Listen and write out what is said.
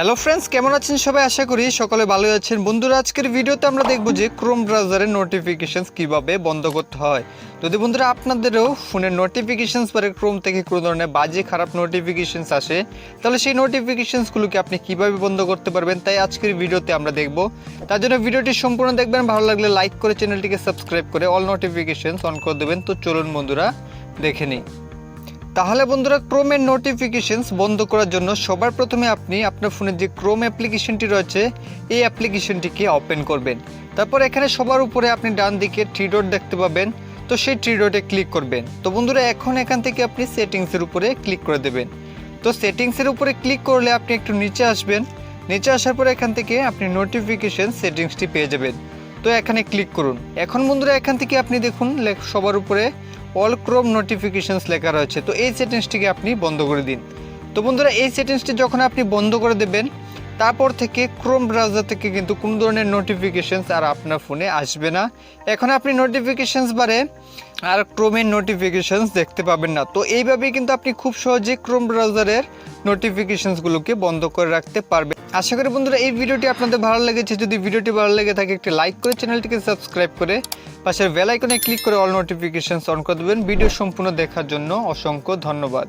Hello friends কেমন আছেন সবাই? আশা করি সকলে ভালোই আছেন। বন্ধুরা, আজকের ভিডিওতে আমরা দেখব যে ক্রোম ব্রাউজারের নোটিফিকেশনস কীভাবে বন্ধ করতে হয়। যদি বন্ধুরা আপনাদেরও ফোনের নোটিফিকেশানস পরে ক্রোম থেকে কোনো ধরনের বাজে, খারাপ নোটিফিকেশানস আসে, তাহলে সেই নোটিফিকেশানসগুলোকে আপনি কীভাবে বন্ধ করতে পারবেন তাই আজকের ভিডিওতে আমরা দেখব। তার জন্য ভিডিওটি সম্পূর্ণ দেখবেন। ভালো লাগলে লাইক করে চ্যানেলটিকে সাবস্ক্রাইব করে অল নোটিফিকেশনস অন করে দেবেন। তো চলুন বন্ধুরা, দেখে নিই। তাহলে বন্ধুরা ক্রোমের নোটিফিকেশনস বন্ধ করার জন্য সবার প্রথমে আপনি আপনার ফোনের যে ক্রোম অ্যাপ্লিকেশনটি রয়েছে, এই অ্যাপ্লিকেশনটিকে ওপেন করবেন। তারপর এখানে সবার উপরে আপনি ডান দিকে থ্রি ডট দেখতে পাবেন। তো সেই থ্রি ডটে ক্লিক করবেন। তো বন্ধুরা এখন এখান থেকে আপনি সেটিংসের উপরে ক্লিক করে দেবেন। তো সেটিংসের উপরে ক্লিক করলে আপনি একটু নিচে আসবেন। নিচে আসার পরে এখান থেকে আপনি নোটিফিকেশন সেটিংসটি পেয়ে যাবেন। তো এখানে ক্লিক করুন। এখন বন্ধুরা এখান থেকে আপনি দেখুন সবার উপরে অল ক্রোম নোটিফিকেশনস লেখা রয়েছে। তো এই সেটিংসটিকে আপনি বন্ধ করে দিন। তো বন্ধুরা, এই সেটিংসটি যখন আপনি বন্ধ করে দেবেন, তারপর থেকে ক্রোম ব্রাউজার থেকে কিন্তু কোনো ধরনের নোটিফিকেশানস আর আপনার ফোনে আসবে না। এখন আপনি নোটিফিকেশানস বারে আর ক্রোমের নোটিফিকেশানস দেখতে পাবেন না। তো এইভাবেই কিন্তু আপনি খুব সহজে ক্রোম ব্রাউজারের নোটিফিকেশানসগুলোকে বন্ধ করে রাখতে পারবেন। আশা করি বন্ধুরা এই ভিডিওটি আপনাদের ভালো লেগেছে। যদি ভিডিওটি ভালো লেগে থাকে, একটি লাইক করে চ্যানেলটিকে সাবস্ক্রাইব করে পাশের বেল আইকনে ক্লিক করে অল নোটিফিকেশনস অন করে দেবেন। ভিডিও সম্পূর্ণ দেখার জন্য অসংখ্য ধন্যবাদ।